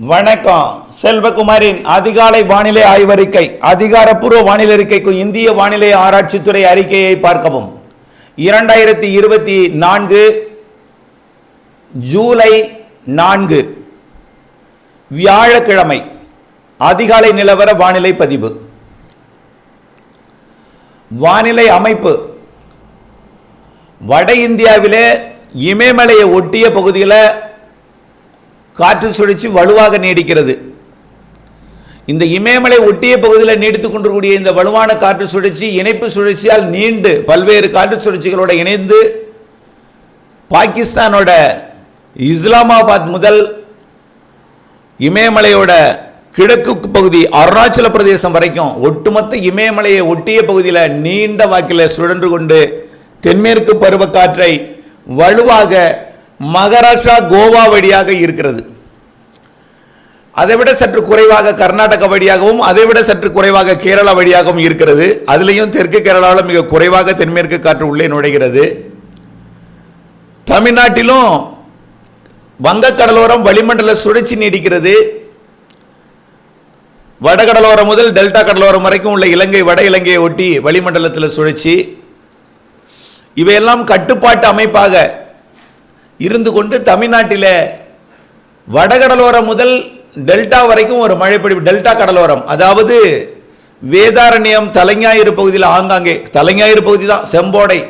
வணக்கம். செல்வகுமாரின் அதிகாலை வானிலை ஆய்வறிக்கை அதிகாரப்பூர்வ வானிலை அறிக்கைக்கு இந்திய வானிலை ஆராய்ச்சித்துறை அறிக்கையை பார்க்கவும். இரண்டாயிரத்தி இருபத்தி நான்கு ஜூலை நான்கு வியாழக்கிழமை அதிகாலை நிலவர வானிலை பதிவு. வானிலை அமைப்பு. வட இந்தியாவிலே இமயமலையை ஒட்டிய பகுதியில் காற்று சுழற்சி வலுவாக நீடிக்கிறது. இந்த இமயமலை ஒட்டிய பகுதியில் நீடித்துக் கொண்டிருக்கூடிய இந்த வலுவான காற்று சுழற்சி இணைப்பு சுழற்சியால் நீண்டு பல்வேறு காற்று சுழற்சிகளோட இணைந்து பாகிஸ்தானோட இஸ்லாமாபாத் முதல் இமயமலையோட கிழக்கு பகுதி அருணாச்சல பிரதேசம் வரைக்கும் ஒட்டுமொத்த இமயமலையை ஒட்டிய பகுதியில் நீண்ட வாக்கில் சுழன்று கொண்டு தென்மேற்கு பருவக்காற்றை வலுவாக மகாராஷ்டிரா கோவா வழியாக இருக்கிறது. அதைவிட சற்று குறைவாக கர்நாடகா வழியாகவும் அதைவிட சற்று குறைவாக கேரளா வழியாகவும் இருக்கிறது. அதுலேயும் தெற்கு கேரளாவில் மிக குறைவாக தென்மேற்கு காற்று உள்ளே நுழைகிறது. தமிழ்நாட்டிலும் வங்கக்கடலோரம் வளிமண்டல சுழற்சி நீடிக்கிறது. வடகடலோரம் முதல் டெல்டா கடலோரம் வரைக்கும் உள்ள இலங்கை வட இலங்கையை ஒட்டி வளிமண்டலத்தில் சுழற்சி. இவையெல்லாம் கட்டுப்பாட்டு அமைப்பாக இருந்து கொண்டு தமிழ்நாட்டில் வடகடலோரம் முதல் டெல்டா வரைக்கும் ஒரு மழைப்பொழிவு டெல்டா கடலோரம். அதாவது வேதாரண்யம் தலைஞாயிறு பகுதியில் ஆங்காங்கே தலைஞாயிறு பகுதி தான் செம்போடை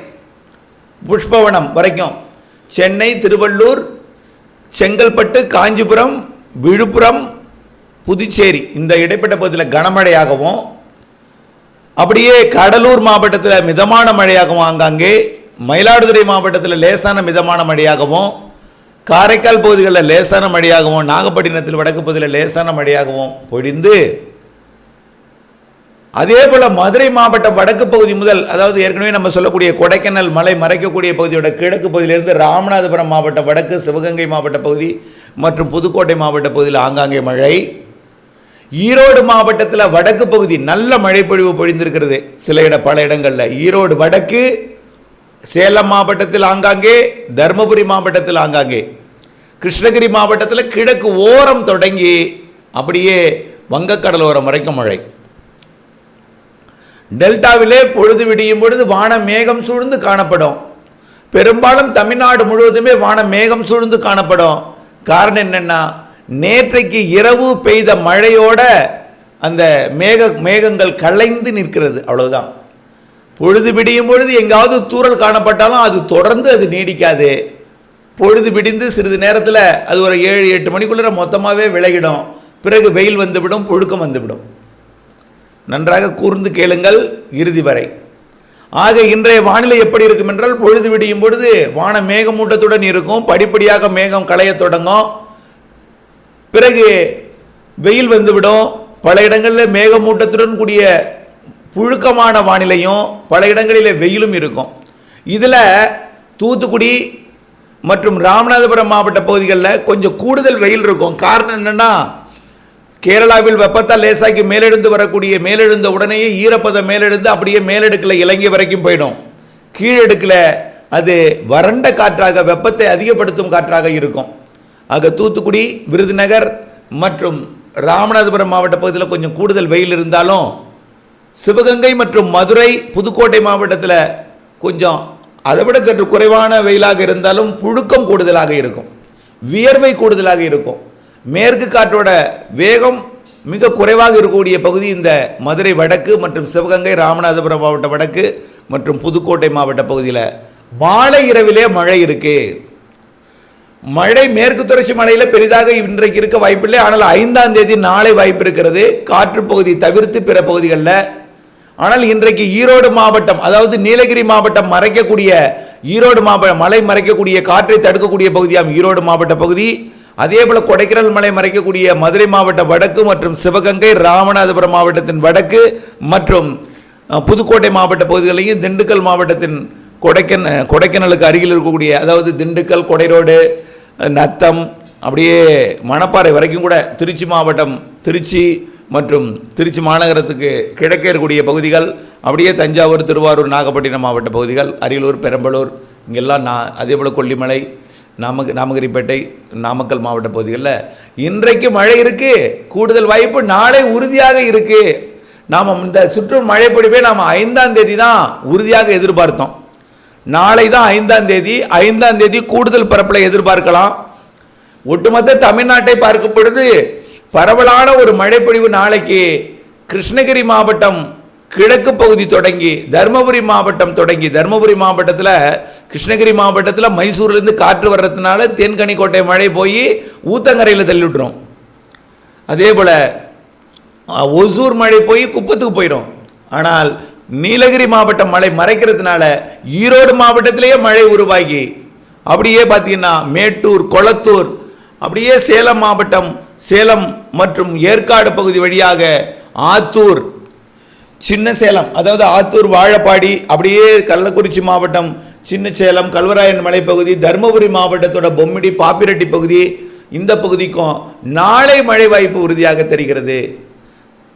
புஷ்பவனம் வரைக்கும். சென்னை திருவள்ளூர் செங்கல்பட்டு காஞ்சிபுரம் விழுப்புரம் புதுச்சேரி இந்த இடைப்பட்ட பகுதியில் கனமழையாகவும் அப்படியே கடலூர் மாவட்டத்தில் மிதமான மழையாகவும் ஆங்காங்கே மயிலாடுதுறை மாவட்டத்தில் லேசான மிதமான மழையாகவும் காரைக்கால் பகுதிகளில் லேசான மழையாகவும் நாகப்பட்டினத்தில் வடக்கு பகுதியில் லேசான மழையாகவும் பொழிந்து அதே போல் மதுரை மாவட்டம் வடக்கு பகுதி முதல் அதாவது ஏற்கனவே நம்ம சொல்லக்கூடிய கொடைக்கானல் மலை மறைக்கக்கூடிய பகுதியோட கிழக்கு பகுதியிலிருந்து ராமநாதபுரம் மாவட்டம் வடக்கு சிவகங்கை மாவட்ட பகுதி மற்றும் புதுக்கோட்டை மாவட்ட பகுதியில் ஆங்காங்கே மழை. ஈரோடு மாவட்டத்தில் வடக்கு பகுதி நல்ல மழைப்பொழிவு பொழிந்திருக்கிறது சில இட பல இடங்களில். ஈரோடு வடக்கு சேலம் மாவட்டத்தில் ஆங்காங்கே தருமபுரி மாவட்டத்தில் ஆங்காங்கே. கிருஷ்ணகிரி மாவட்டத்தில் கிழக்கு ஓரம் தொடங்கி அப்படியே வங்கக்கடலோரம் வரைக்கும் மழை. டெல்டாவிலே பொழுது விடியும் பொழுது வானம் மேகம் சூழ்ந்து காணப்படும். பெரும்பாலும் தமிழ்நாடு முழுவதுமே வானம் மேகம் சூழ்ந்து காணப்படும். காரணம் என்னென்னா நேற்றைக்கு இரவு பெய்த மழையோட அந்த மேக மேகங்கள் கலைந்து நிற்கிறது. அவ்வளவுதான். பொழுது விடியும் பொழுது எங்காவது தூறல் காணப்பட்டாலும் அது தொடர்ந்து அது நீடிக்காது. பொழுது விடிந்து சிறிது நேரத்தில் அது ஒரு ஏழு எட்டு மணிக்குள்ளே மொத்தமாகவே விலகிடும். பிறகு வெயில் வந்துவிடும் புழுக்கம் வந்துவிடும். நன்றாக கூர்ந்து கேளுங்கள் இறுதி வரை. ஆக இன்றைய வானிலை எப்படி இருக்கும் என்றால் பொழுது விடியும் பொழுது வான மேகமூட்டத்துடன் இருக்கும். படிப்படியாக மேகம் களைய தொடங்கும். பிறகு வெயில் வந்துவிடும். பல இடங்களில் மேகமூட்டத்துடன் கூடிய புழுக்கமான வானிலையும் பல இடங்களில் வெயிலும் இருக்கும். இதில் தூத்துக்குடி மற்றும் ராமநாதபுரம் மாவட்ட பகுதிகளில் கொஞ்சம் கூடுதல் வெயில் இருக்கும். காரணம் என்னென்னா கேரளாவில் வெப்பத்தால் லேசாக்கி மேலெழுந்து வரக்கூடிய மேலெழுந்த உடனேயே ஈரப்பதம் மேலெழுந்து அப்படியே மேலெடுக்கில் இலங்கை வரைக்கும் போயிடும். கீழடுக்கில் அது வறண்ட காற்றாக வெப்பத்தை அதிகப்படுத்தும் காற்றாக இருக்கும். ஆக தூத்துக்குடி விருதுநகர் மற்றும் ராமநாதபுரம் மாவட்ட பகுதியில் கொஞ்சம் கூடுதல் வெயில் இருந்தாலும் சிவகங்கை மற்றும் மதுரை புதுக்கோட்டை மாவட்டத்தில் கொஞ்சம் அதை விட சற்று குறைவான வெயிலாக இருந்தாலும் புழுக்கம் கூடுதலாக இருக்கும். வியர்வை கூடுதலாக இருக்கும். மேற்கு காற்றோட வேகம் மிக குறைவாக இருக்கக்கூடிய பகுதி இந்த மதுரை வடக்கு மற்றும் சிவகங்கை ராமநாதபுரம் மாவட்ட வடக்கு மற்றும் புதுக்கோட்டை மாவட்ட பகுதியில். மாலை இரவிலே மழை இருக்கு. மழை மேற்கு தொடர்ச்சி மலையில் பெரிதாக இன்றைக்கு இருக்க வாய்ப்பில்லை. ஆனால் ஐந்தாம் தேதி நாளை வாய்ப்பு இருக்கிறது. காற்று பகுதி தவிர்த்து பிற பகுதிகளில் ஆனால் இன்றைக்கு ஈரோடு மாவட்டம் அதாவது நீலகிரி மாவட்டம் மறைக்கக்கூடிய ஈரோடு மாவட்டம் மலை மறைக்கக்கூடிய காற்றை தடுக்கக்கூடிய பகுதியாம் ஈரோடு மாவட்ட பகுதி. அதே போல கொடைக்கானல் மலை மறைக்கக்கூடிய மதுரை மாவட்ட வடக்கு மற்றும் சிவகங்கை ராமநாதபுரம் மாவட்டத்தின் வடக்கு மற்றும் புதுக்கோட்டை மாவட்ட பகுதிகளையும் திண்டுக்கல் மாவட்டத்தின் கொடைக்கன் கொடைக்கானலுக்கு அருகில் இருக்கக்கூடிய அதாவது திண்டுக்கல் கொடைரோடு நத்தம் அப்படியே மணப்பாறை வரைக்கும் கூட திருச்சி மாவட்டம் திருச்சி மற்றும் திருச்சி மாநகரத்துக்கு கிழக்கே இருக்கக்கூடிய பகுதிகள் அப்படியே தஞ்சாவூர் திருவாரூர் நாகப்பட்டினம் மாவட்ட பகுதிகள் அரியலூர் பெரம்பலூர் இங்கெல்லாம் நான் அதே போல் கொல்லிமலை நாம நாமகிரிப்பேட்டை நாமக்கல் மாவட்ட பகுதிகளில் இன்றைக்கு மழை இருக்குது கூடுதல் வாய்ப்பு நாளை உறுதியாக இருக்குது நாம் இந்த சுற்று மழை நாம் ஐந்தாம் தேதி தான் உறுதியாக எதிர்பார்த்தோம். நாளை தான் ஐந்தாம் தேதி ஐந்தாம் தேதி கூடுதல் பரப்பில் எதிர்பார்க்கலாம். ஒட்டுமொத்த தமிழ்நாட்டை பார்க்கும் பொழுது பரவலான ஒரு மழைப்பொழிவு நாளைக்கு கிருஷ்ணகிரி மாவட்டம் கிழக்கு பகுதி தொடங்கி தருமபுரி மாவட்டம் தொடங்கி தருமபுரி மாவட்டத்தில் கிருஷ்ணகிரி மாவட்டத்தில் மைசூர்லேருந்து காற்று வர்றதுனால தேன்கனிக்கோட்டை மழை போய் ஊத்தங்கரையில் தள்ளிவிட்டுரும். அதே போல் ஒசூர் மழை போய் குப்பத்துக்கு போயிடும் ஆனால் நீலகிரி மாவட்டம் மழை மறைக்கிறதுனால ஈரோடு மாவட்டத்திலேயே மழை உருவாகி அப்படியே பார்த்தீங்கன்னா மேட்டூர் கொளத்தூர் அப்படியே சேலம் மாவட்டம் சேலம் மற்றும் ஏற்காடு பகுதி வழியாக ஆத்தூர் சின்ன சேலம் அதாவது ஆத்தூர் வாழப்பாடி அப்படியே கள்ளக்குறிச்சி மாவட்டம் சின்ன சேலம் கல்வராயன் மலைப்பகுதி தருமபுரி மாவட்டத்தோட பொம்மிடி பாப்பிரெட்டி பகுதி இந்த பகுதிக்கும் நாளை மழை வாய்ப்பு உறுதியாக தெரிகிறது.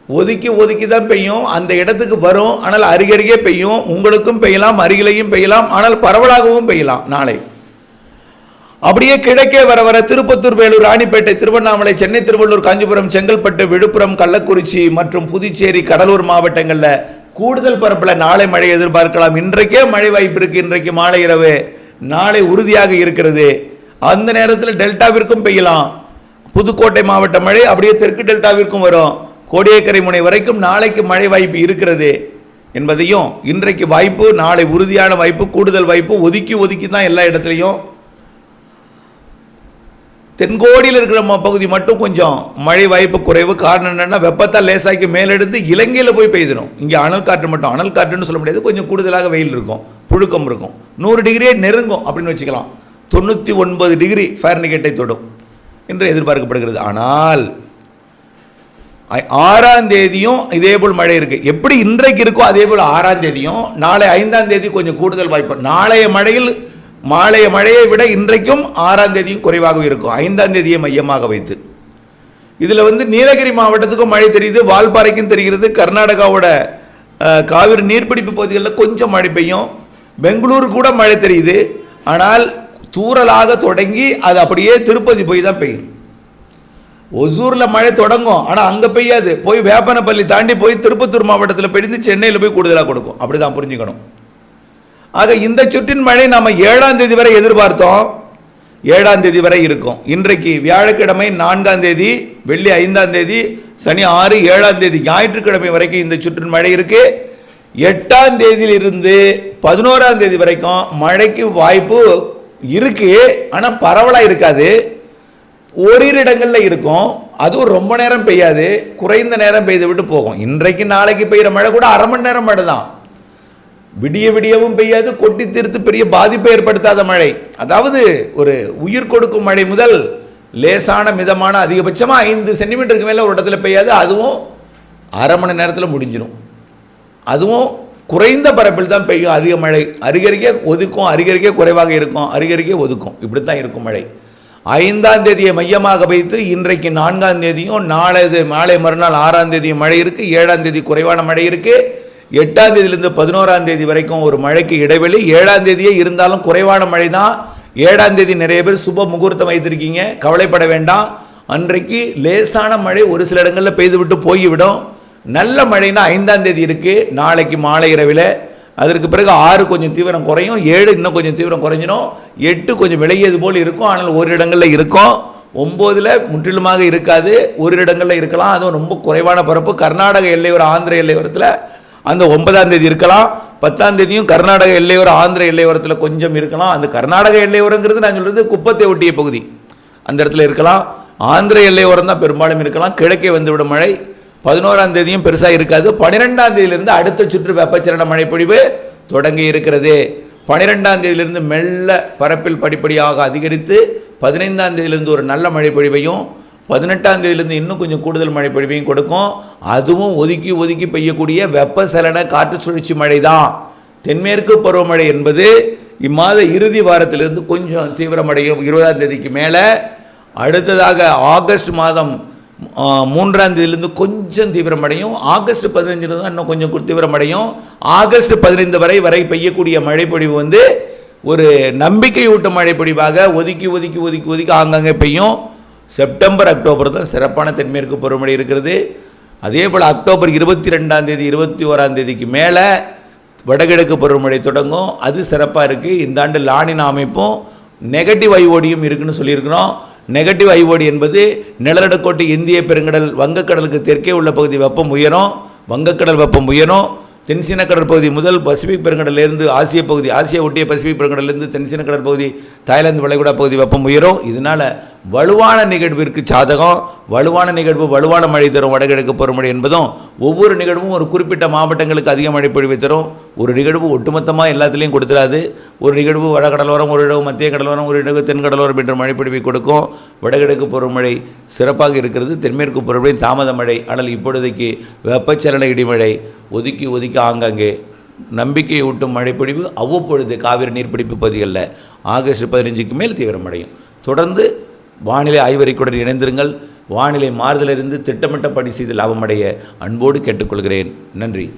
ஒதுக்கி ஒதுக்கி தான் பெய்யும். அந்த இடத்துக்கு வரும். ஆனால் அருகருகே பெய்யும். உங்களுக்கும் பெய்யலாம் அருகிலையும் பெய்யலாம். ஆனால் பரவலாகவும் பெய்யலாம். நாளை. அப்படியே கிழக்கே வர வர திருப்பத்தூர் வேலூர் ராணிப்பேட்டை திருவண்ணாமலை சென்னை திருவள்ளூர் காஞ்சிபுரம் செங்கல்பட்டு விழுப்புரம் கள்ளக்குறிச்சி மற்றும் புதுச்சேரி கடலூர் மாவட்டங்களில் கூடுதல் பரப்பில் நாளை மழை எதிர்பார்க்கலாம். இன்றைக்கே மழை வாய்ப்பு இருக்கு. இன்றைக்கு மாலை இரவு நாளை உறுதியாக இருக்கிறது. அந்த நேரத்தில் டெல்டாவிற்கும் பெய்யலாம். புதுக்கோட்டை மாவட்ட மழை அப்படியே தெற்கு டெல்டாவிற்கும் வரும். கோடியக்கரை முனை வரைக்கும் நாளைக்கு மழை வாய்ப்பு இருக்கிறது என்பதையும் இன்றைக்கு வாய்ப்பு நாளை உறுதியான வாய்ப்பு கூடுதல் வாய்ப்பு ஒதுக்கி ஒதுக்கி தான் எல்லா இடத்துலையும் தென்கோடியில் இருக்கிற ம- பகுதி மட்டும் கொஞ்சம் மழை வாய்ப்பு குறைவு. காரணம் என்னென்னா வெப்பத்தால் லேசாக்கி மேலெடுத்து இலங்கையில் போய் பெய்திடும் இங்கே அனல் காற்று மட்டும் அனல் காற்றுன்னு சொல்ல முடியாது. கொஞ்சம் கூடுதலாக வெயில் இருக்கும் புழுக்கம் இருக்கும். நூறு டிகிரியே நெருங்கும் அப்படின்னு வச்சுக்கலாம். தொண்ணூற்றி ஒன்பது டிகிரி ஃபேர்னிகேட்டை தொடும் என்று எதிர்பார்க்கப்படுகிறது. ஆனால் ஐ- ஆறாம் தேதியும் இதே போல் மழை இருக்குது எப்படி இன்றைக்கு இருக்கோ அதே போல் ஆறாம் தேதியும் நாளை ஐந்தாம் தேதி கொஞ்சம் கூடுதல் வாய்ப்பு. நாளைய மழையில் மாலைய மழையை விட இன்றைக்கும் ஆறாம் தேதியும் குறைவாக இருக்கும். ஐந்தாம் தேதியை மையமாக வைத்து. இதில் வந்து நீலகிரி மாவட்டத்துக்கும் மழை தெரியுது வால்பாறைக்கும் தெரிகிறது கர்நாடகாவோட காவிரி நீர்பிடிப்பு பகுதிகளில் கொஞ்சம் மழை பெய்யும். பெங்களூரு கூட மழை தெரியுது. ஆனால் தூறலாக தொடங்கி அது அப்படியே திருப்பதி போய் தான் பெய்யும். ஒசூரில் மழை தொடங்கும் ஆனால் அங்கே பெய்யாது. போய் வேப்பனப்பள்ளி தாண்டி போய் திருப்பத்தூர் மாவட்டத்தில் பெய்து சென்னையில் போய் கூடுதலாக கொடுக்கும். அப்படி தான் புரிஞ்சுக்கணும். ஆக இந்த சுற்றின் மழை நாம் ஏழாம் தேதி வரை எதிர்பார்த்தோம். ஏழாம் தேதி வரை இருக்கும். இன்றைக்கு வியாழக்கிழமை நான்காம் தேதி வெள்ளி ஐந்தாம் தேதி சனி ஆறு ஏழாம் தேதி ஞாயிற்றுக்கிழமை வரைக்கும் இந்த சுற்றின் மழை இருக்கு. எட்டாம் தேதியிலிருந்து பதினோராம் தேதி வரைக்கும் மழைக்கு வாய்ப்பு இருக்கு. ஆனால் பரவலாக இருக்காது. ஓரிரு இடங்களில் இருக்கும். அதுவும் ரொம்ப நேரம் பெய்யாது. குறைந்த நேரம் பெய்து விட்டு போகும். இன்றைக்கு நாளைக்கு பெய்கிற மழை கூட அரை மணி நேரம் மழை தான் விடிய விடியவும் பெய்யாது கொட்டி தீர்த்து பெரிய பாதிப்பை ஏற்படுத்தாத மழை. அதாவது ஒரு உயிர் கொடுக்கும் மழை முதல் லேசான மிதமான அதிகபட்சமாக ஐந்து சென்டிமீட்டருக்கு மேலே ஒரு இடத்துல பெய்யாது. அதுவும் அரை மணி நேரத்தில் முடிஞ்சிடும் அதுவும் குறைந்த பரப்பில் தான் பெய்யும் அதிக மழை. அருகருகே ஒதுக்கும் அருகருகே குறைவாக இருக்கும் அருகருகே ஒதுக்கும். இப்படி தான் இருக்கும் மழை. ஐந்தாம் தேதியை மையமாக வைத்து இன்றைக்கு நான்காம் தேதியும் நாளை நாளை மறுநாள் ஆறாம் தேதியும் மழை இருக்குது ஏழாம் தேதி குறைவான மழை இருக்குது எட்டாம் தேதியிலிருந்து பதினோராம் தேதி வரைக்கும் ஒரு மழைக்கு இடைவெளி. ஏழாம் தேதியே இருந்தாலும் குறைவான மழை தான் ஏழாம் தேதி நிறைய பேர் சுப முகூர்த்தம் வைத்திருக்கீங்க. கவலைப்பட வேண்டாம். அன்றைக்கு லேசான மழை ஒரு சில இடங்களில் பெய்துவிட்டு போய்விடும். நல்ல மழைனா ஐந்தாம் தேதி இருக்குது நாளைக்கு மாலை இரவில். அதற்கு பிறகு ஆறு கொஞ்சம் தீவிரம் குறையும். ஏழு இன்னும் கொஞ்சம் தீவிரம் குறைஞ்சிடும் எட்டு கொஞ்சம் விலகியது போல் இருக்கும். ஆனால் ஒரு இடங்களில் இருக்கும். ஒம்போதில் முற்றிலுமாக இருக்காது. ஒரு இடங்களில் இருக்கலாம். அதுவும் ரொம்ப குறைவான பரப்பு. கர்நாடக எல்லையோரம் ஆந்திர எல்லையோரத்தில் அந்த ஒன்பதாம் தேதி இருக்கலாம். பத்தாம் தேதியும் கர்நாடக எல்லையோர ஆந்திர எல்லையோரத்தில் கொஞ்சம் இருக்கலாம். அந்த கர்நாடக எல்லையோரங்கிறது நான் சொல்கிறது குப்பத்தை ஒட்டிய பகுதி. அந்த இடத்துல இருக்கலாம். ஆந்திர எல்லையோரம் தான் பெரும்பாலும் இருக்கலாம். கிழக்கே வந்துவிடும் மழை. பதினோராம் தேதியும் பெருசாக இருக்காது. பன்னிரெண்டாம் தேதியிலிருந்து அடுத்த சுற்று வெப்பச்சலன மழைப்பொழிவு தொடங்கி இருக்கிறது. பனிரெண்டாம் தேதியிலிருந்து மெல்ல பரப்பில் படிப்படியாக அதிகரித்து பதினைந்தாம் தேதியிலிருந்து ஒரு நல்ல மழை பொழிவையும் பதினெட்டாம் தேதியிலேருந்து இன்னும் கொஞ்சம் கூடுதல் மழை பொழிவையும் கொடுக்கும். அதுவும் ஒதுக்கி ஒதுக்கி பெய்யக்கூடிய வெப்பசலன காற்று சுழற்சி மழை தான் தென்மேற்கு பருவமழை என்பது இம்மாத இறுதி வாரத்திலிருந்து கொஞ்சம் தீவிரமடையும் இருபதாம் தேதிக்கு மேலே. அடுத்ததாக ஆகஸ்ட் மாதம் மூன்றாம் தேதியிலிருந்து கொஞ்சம் தீவிரமடையும். ஆகஸ்ட் பதினஞ்சிலிருந்து இன்னும் கொஞ்சம் தீவிரமடையும். ஆகஸ்ட் பதினைந்து வரை வரை பெய்யக்கூடிய மழை பொழிவு வந்து ஒரு நம்பிக்கையூட்டும் மழை பொழிவாக ஒதுக்கி ஒதுக்கி ஒதுக்கி ஒதுக்கி ஆங்காங்கே பெய்யும். செப்டம்பர் அக்டோபர் தான் சிறப்பான தென்மேற்கு பருவமழை இருக்கிறது. அதே போல் அக்டோபர் இருபத்தி ரெண்டாம் தேதி இருபத்தி ஓராம் தேதிக்கு மேலே வடகிழக்கு பருவமழை தொடங்கும். அது சிறப்பாக இருக்குது இந்த ஆண்டு லானின் அமைப்பும் நெகட்டிவ் ஐஓடியும் இருக்குன்னு சொல்லியிருக்கிறோம். நெகட்டிவ் ஐஓடி என்பது நிலநடுக்கோட்டு இந்திய பெருங்கடல் வங்கக்கடலுக்கு தெற்கே உள்ள பகுதி வெப்பம் உயரும். வங்கக்கடல் வெப்பம் உயரும். தென்சீன கடற்பகுதி முதல் பசிபிக் பெருங்கடலேருந்து ஆசிய பகுதி ஆசியா ஒட்டிய பசிபிக் பெருங்கடலேருந்து தென்சீன கடற்பகுதி தாய்லாந்து வளைகுடா பகுதி வெப்பம் உயரும். இதனால் வலுவான நிகழ்விற்கு சாதகம் வலுவான நிகழ்வு வலுவான மழை தரும் வடகிழக்கு பருவமழை என்பதும் ஒவ்வொரு நிகழ்வும் ஒரு குறிப்பிட்ட மாவட்டங்களுக்கு அதிக மழை பொழிவை தரும். ஒரு நிகழ்வு ஒட்டுமொத்தமாக எல்லாத்துலேயும் கொடுத்துடாது. ஒரு நிகழ்வு வடகடலோரம் ஒரு இடவு மத்திய கடலோரம் ஒரு இடவு தென்கடலோரம் என்ற மழை பொழிவை கொடுக்கும். வடகிழக்கு பருவமழை சிறப்பாக இருக்கிறது. தென்மேற்கு பருவமழை தாமத மழை ஆனால் இப்பொழுதைக்கு வெப்பச்சலன இடிமழை ஒதுக்கி ஒதுக்கி ஆங்காங்கே நம்பிக்கையூட்டும் மழைப்பொழிவு அவ்வப்பொழுது காவிரி நீர்பிடிப்பு பகுதிகளில் ஆகஸ்ட் பதினஞ்சுக்கு மேல் தீவிரமடையும். தொடர்ந்து வானிலை ஆய்வறிக்கையுடன் இணைந்திருங்கள். வானிலை மாறுதலிருந்து திட்டமிட்ட பணி செய்து லாபமடைய அன்போடு கேட்டுக்கொள்கிறேன். நன்றி.